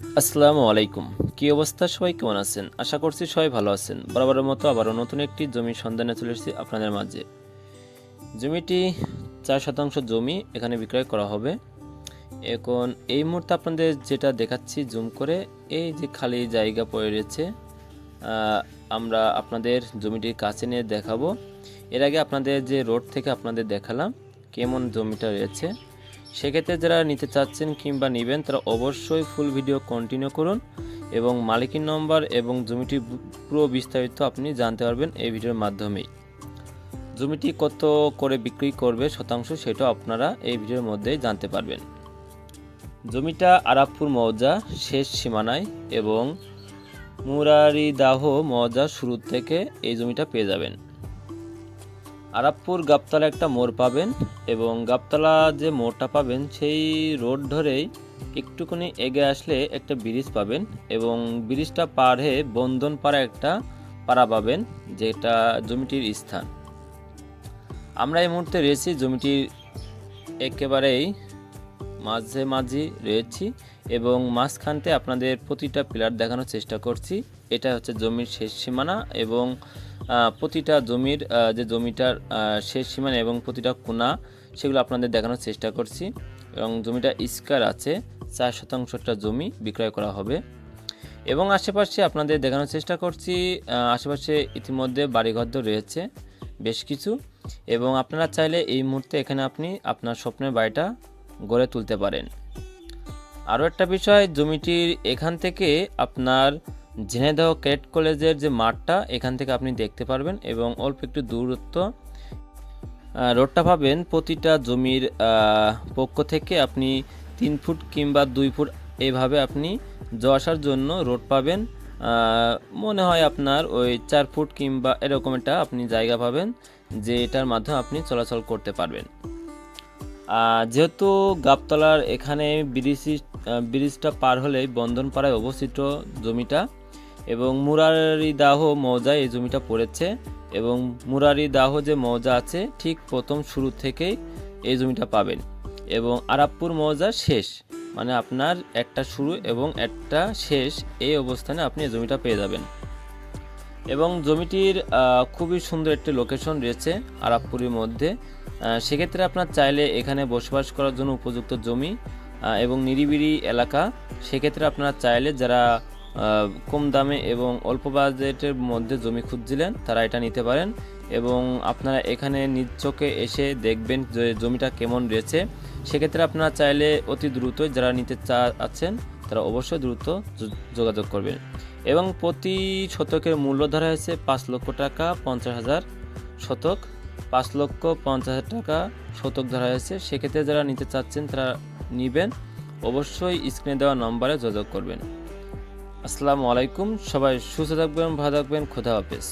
আসসালামু আলাইকুম। কি অবস্থা? সবাই কেমন আছেন? আশা করছি সবাই ভালো আছেন। বরাবরের মতো আবারও নতুন একটি জমির সন্ধানে চলে এসেছি আপনাদের মাঝে। জমিটি চার শতাংশ জমি এখানে বিক্রয় করা হবে। এখন এই মুহূর্তে আপনাদের যেটা দেখাচ্ছি জুম করে, এই যে খালি জায়গা পড়ে রয়েছে আমরা আপনাদের জমিটির কাছে নিয়ে দেখাবো। এর আগে আপনাদের যে রোড থেকে আপনাদের দেখালাম, কেমন জমিটা রয়েছে। সেক্ষেত্রে যারা নিতে চাচ্ছেন কিংবা নেবেন, তারা অবশ্যই ফুল ভিডিও কন্টিনিউ করুন এবং মালিকের নম্বর এবং জমিটির বু- পুরো বিস্তারিত আপনি জানতে পারবেন এই ভিডিওর মাধ্যমেই। জমিটি কত করে বিক্রি করবে শতাংশ সেটা আপনারা এই ভিডিওর মধ্যেই জানতে পারবেন। জমিটা আরাবপুর মৌজা, শেষ সীমানায় এবং মুরারিদাহ মৌজা শুরু থেকে এই জমিটা পেয়ে যাবেন। আরাবপুর গাবতলা একটা মোড় পাবেন এবং গাবতলা যে মোড়টা পাবেন, সেই রোড ধরেই একটুখানি এগিয়ে আসলে একটা ব্রিজ পাবেন এবং ব্রিজটা পার হয়ে বন্ধন পাড়া একটা পাড়া পাবেন, যেটা জমিটির স্থান। আমরা এই মুহূর্তে রয়েছি জমিটির একেবারেই মাঝে মাঝি রয়েছি এবং মাঝখানতে আপনাদের প্রতিটা পিলার দেখানোর চেষ্টা করছি। এটা হচ্ছে জমির শেষ সীমানা এবং প্রতিটা জমির যে জমিটার শেষ সীমানা এবং প্রতিটা কোনা সেগুলো আপনাদের দেখানোর চেষ্টা করছি। এবং জমিটা ইস্কার আছে, চার শতাংশটা জমি বিক্রয় করা হবে। এবং আশেপাশে আপনাদের দেখানোর চেষ্টা করছি আশেপাশে ইতিমধ্যে বাড়িঘর রয়েছে, বেশ কিছু। এবং আপনারা চাইলে এই মুহূর্তে এখানে আপনি আপনার স্বপ্নের বাড়িটা গড়ে তুলতে পারেন। আরও একটা বিষয়, জমিটির এখান থেকে আপনার ঝিনাইদহ ক্যাট কলেজের যে মাঠটা, এখান থেকে আপনি দেখতে পারবেন এবং অল্প একটু দূরত্ব রোডটা পাবেন প্রতিটা জমির পক্ষ থেকে আপনি তিন ফুট কিংবা দুই ফুট এইভাবে আপনি আসার জন্য রোড পাবেন। মনে হয় আপনার ওই চার ফুট কিংবা এরকম একটা আপনি জায়গা পাবেন যে এটার মাধ্যমে আপনি চলাচল করতে পারবেন। যেহেতু গাবতলার এখানে ব্রিজ ব্রিজটা পার হলেই বন্ধনপাড়ায় অবস্থিত জমিটা এবং মুরারিদাহ মৌজায় এই জমিটা পড়েছে এবং মুরারিদাহ যে মৌজা আছে, ঠিক প্রথম শুরু থেকেই এই জমিটা পাবেন। এবং আরাবপুর মৌজা শেষ মানে আপনার একটা শুরু এবং একটা শেষ, এই অবস্থানে আপনি এই জমিটা পেয়ে যাবেন। এবং জমিটির খুবই সুন্দর একটি লোকেশন রয়েছে আরাপপুরের মধ্যে। সেক্ষেত্রে আপনার চাইলে এখানে বসবাস করার জন্য উপযুক্ত জমি এবং নিরিবিলি এলাকা। সেক্ষেত্রে আপনারা চাইলে যারা কম দামে এবং অল্প বাজেটের মধ্যে জমি খুঁজছিলেন, তারা এটা নিতে পারেন। এবং আপনারা এখানে নিজ চোখে এসে দেখবেন যে জমিটা কেমন রয়েছে। সেক্ষেত্রে আপনারা চাইলে অতি দ্রুত যারা নিতে চা আছেন, তারা অবশ্যই দ্রুত যোগাযোগ করবেন। এবং প্রতি শতকের মূল্য ধরা হয়েছে পাঁচ লক্ষ টাকা পঞ্চাশ হাজার শতক। পাঁচ লক্ষ পঞ্চাশ হাজার টাকা শতক ধরা হয়েছে। সেক্ষেত্রে যারা নিতে চাচ্ছেন, তারা নেবেন। অবশ্যই স্ক্রিনে দেওয়া নম্বরে যোগাযোগ করবেন। আসসালামু আলাইকুম সবাই সুস্থ থাকবেন ভালো থাকবেন খোদা হাফেজ।